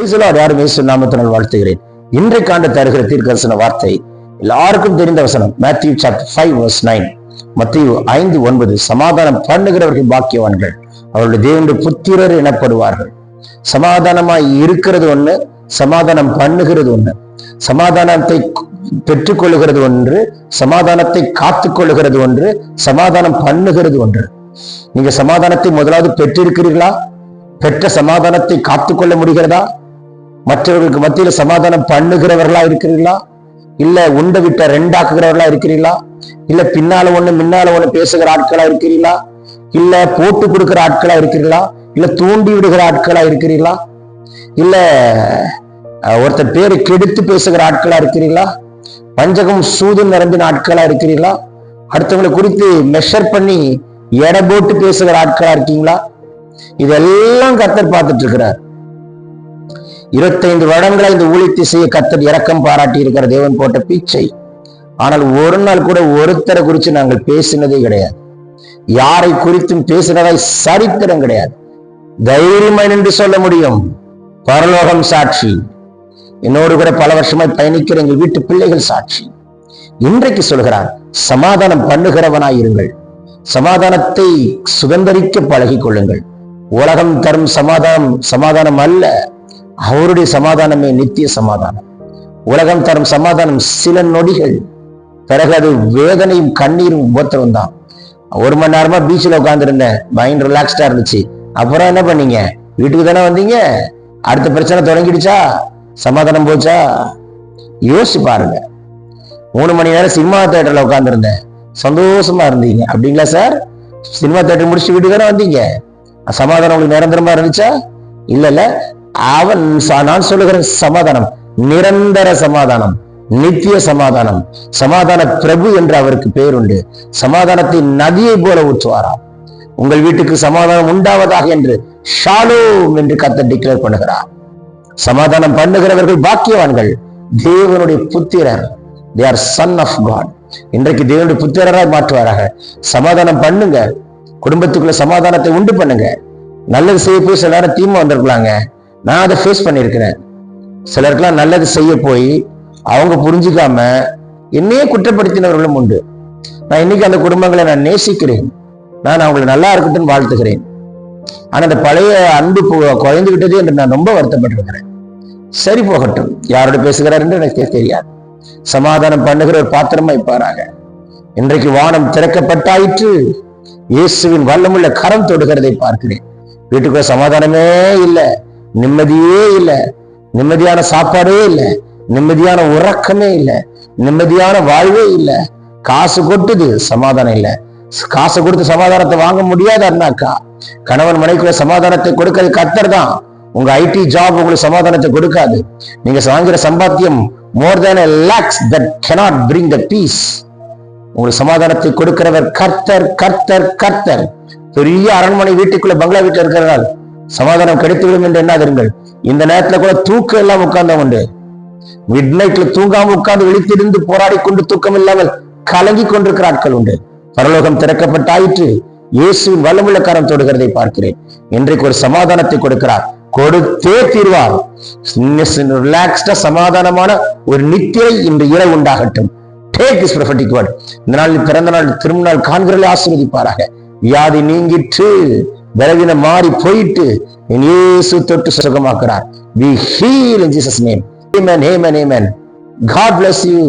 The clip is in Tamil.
யாரும் இயேசு நாமத்தினால் வாழ்த்துகிறேன். இன்றைக்காண்டு தருகிற தீர்க்கரசன வார்த்தை எல்லாருக்கும் தெரிந்த வசனம் Matthew chapter five verse nine மத்திய ஐந்து ஒன்பது சமாதானம் பண்ணுகிறவர்கள் பாக்கியவான்கள். அவருடைய தேவனுடைய புத்திரர் எனப்படுவார்கள். சமாதானமாய் இருக்கிறது ஒண்ணு சமாதானம் பண்ணுகிறது ஒண்ணு. சமாதானத்தை பெற்றுக்கொள்ளுகிறது ஒன்று சமாதானத்தை காத்து கொள்ளுகிறது ஒன்று சமாதானம் பண்ணுகிறது ஒன்று. நீங்க சமாதானத்தை முதலாவது பெற்றிருக்கிறீர்களா? பெற்ற சமாதானத்தை காத்துக்கொள்ள முடிகிறதா? மற்றவர்களுக்கு மத்தியில சமாதானம் பண்ணுகிறவர்களா இருக்கிறீர்களா? இல்ல உண்டை விட்ட ரெண்டாக்குகிறவர்களா இருக்கிறீர்களா? இல்ல பின்னால ஒண்ணு முன்னால ஒண்ணு பேசுகிற ஆட்களா இருக்கிறீர்களா? இல்ல போட்டு கொடுக்கிற ஆட்களா இருக்கிறீர்களா? இல்ல தூண்டி விடுகிற ஆட்களா இருக்கிறீர்களா? இல்ல ஒருத்தர் பேரை கெடுத்து பேசுகிற ஆட்களா இருக்கிறீர்களா? பஞ்சகம் சூது நிரம்பின ஆட்களா இருக்கிறீர்களா? அடுத்தவங்களை குறித்து மெஷர் பண்ணி எடை போட்டு பேசுகிற ஆட்களா இருக்கீங்களா? இதெல்லாம் கத்தர் பார்த்துட்டு இருக்கிறார். இருபத்தைந்து வருடங்களை இந்த ஊழித்து செய்ய கத்தர் இரக்கம் பாராட்டி இருக்கிற தேவன் போட்ட பீச்சை. ஆனால் ஒரு நாள் கூட ஒருத்தரை குறித்து நாங்கள் பேசினதே கிடையாது. யாரை குறித்தும் பேசினதாய் சரித்திரம் கிடையாது. தைரியமாய் என்று சொல்ல முடியும். பரலோகம் சாட்சி. என்னோடு கூட பல வருஷமாய் பயணிக்கிற எங்கள் வீட்டு பிள்ளைகள் சாட்சி. இன்றைக்கு சொல்கிறார் சமாதானம் பண்ணுகிறவனாயிருங்கள் சமாதானத்தை சுதந்திரிக்க பழகிக் கொள்ளுங்கள். உலகம் தரும் சமாதானம் சமாதானம் அல்ல. அவருடைய சமாதானமே நித்திய சமாதானம். உலகம் தரும் சமாதானம் சில நொடிகள். பிறகு அது வேதனையும் கண்ணீரும் உபத்திரம் தான். ஒரு மணி நேரமா பீச்சில் உட்காந்துருந்தேன் மைண்ட் ரிலாக்ஸ்டா இருந்துச்சு. அப்புறம் என்ன பண்ணீங்க? வீட்டுக்கு தானே வந்தீங்க? அடுத்த பிரச்சனை தொடங்கிடுச்சா? சமாதானம் போச்சா? யோசிச்சு பாருங்க. மூணு மணி நேரம் சினிமா தேட்டர்ல உட்காந்துருந்தேன் சந்தோஷமா இருந்தீங்க. அப்படிங்களா சார்? சினிமா தேட்டர் முடிச்சு வீட்டுக்கு தானே வந்தீங்க? சமாதானம் உங்களுக்கு நிரந்தரமா இருந்துச்சா? இல்லைல்ல அவன் நான் சொல்லுகிறேன் சமாதானம் நிரந்தர சமாதானம் நித்திய சமாதானம். சமாதான பிரபு என்று அவருக்கு பெயருண்டு உண்டு. சமாதானத்தை நதியை போல ஊற்றுவாராம் உங்கள் வீட்டுக்கு சமாதானம் உண்டாவதாக என்று ஷாலோம் என்று கத்த டிக்ளேர் பண்ணுகிறார். சமாதானம் பண்ணுகிறவர்கள் பாக்கியவான்கள். தேவனுடைய புத்திரர். They are son of God இன்றைக்கு தேவனுடைய புத்திரராய் மாற்றுவாராக. சமாதானம் பண்ணுங்க. குடும்பத்துக்குள்ள சமாதானத்தை உண்டு பண்ணுங்க. நல்லது செய்ய போய் சில நேரம் தீமை வந்திருக்கலாங்க. நான் அதை ஃபேஸ் பண்ணியிருக்கிறேன். சிலருக்கெல்லாம் நல்லது செய்ய போய் அவங்க புரிஞ்சுக்காம என்னையே குற்றப்படுத்தினவர்களும் உண்டு. நான் இன்னைக்கு அந்த குடும்பங்களை நான் நேசிக்கிறேன். நான் அவங்களை நல்லா இருக்கட்டும் வாழ்த்துகிறேன். ஆனா அந்த பழைய அன்பு பு- குறைந்து விட்டது என்று நான் ரொம்ப வருத்தப்பட்டிருக்கிறேன். சரி போகட்டும். யாரோட பேசுகிறார் என்று எனக்கு தெரியாது. சமாதானம் பண்ணுகிற ஒரு பாத்திரமா இருப்பாராக இன்றைக்கு வானம் திறக்கப்பட்டாயிற்று. இயேசுவின் வல்லமுள்ள கரம் தொடுகிறதை பார்க்கிறேன். வீட்டுக்குள்ள சமாதானமே இல்லை. நிம்மதியே இல்லை. நிம்மதியான சாப்பாடே இல்லை. நிம்மதியான உறக்கமே இல்லை. நிம்மதியான வாழ்வே இல்லை. காசு கொட்டுது சமாதானம் இல்லை. காசு கொடுத்து சமாதானத்தை வாங்க முடியாது அண்ணாக்கா. கணவன் மனைக்குள்ள சமாதானத்தை கொடுக்கறது கத்தர் தான். உங்க ஐடி ஜாப் உங்களுக்கு சமாதானத்தை கொடுக்காது. நீங்க வாங்குற சம்பாத்தியம் more than lakhs that cannot bring the peace உங்களுக்கு சமாதானத்தை கொடுக்கிறவர் கர்த்தர் கர்த்தர் கர்த்தர். பெரிய அரண்மனை வீட்டுக்குள்ள பங்களா வீட்டுல இருக்கிறதால் சமாதானம் கிடைத்துவிடும் என்று எண்ணாதிருங்கள். இந்த நேரத்துல கூட தூக்கம் எல்லாம் உட்கார்ந்த உண்டு. மிட் நைட்ல தூங்காம உட்கார்ந்து விழித்திருந்து போராடி கொண்டு தூக்கம் இல்லாமல் கலங்கி கொண்டிருக்கிற ஆட்கள் உண்டு. பரலோகம் திறக்கப்பட்டாயிற்று. இயேசுவின் வல்லமுள்ள கரம் தொடுகிறதை பார்க்கிறேன். இன்றைக்கு ஒரு சமாதானத்தை கொடுக்கிறார். கொடுத்தே தீர்வார். ரிலாக்ஸ்டா சமாதானமான ஒரு நித்திரை இன்று இரவு உண்டாகட்டும். டேக் இஸ் ப்ரொஃபட்டிக் வேர்ட் இந்த நாள் பிறந்த நாள் திருநாள் காண்கிறதை ஆசீர்வதிப்பாராக. வியாதி நீங்கிற்று. பலவீனம் மாறி போயிட்டு என் இயேசு தொட்டு சுகமாக்குறார் we heal in Jesus name amen amen amen God bless you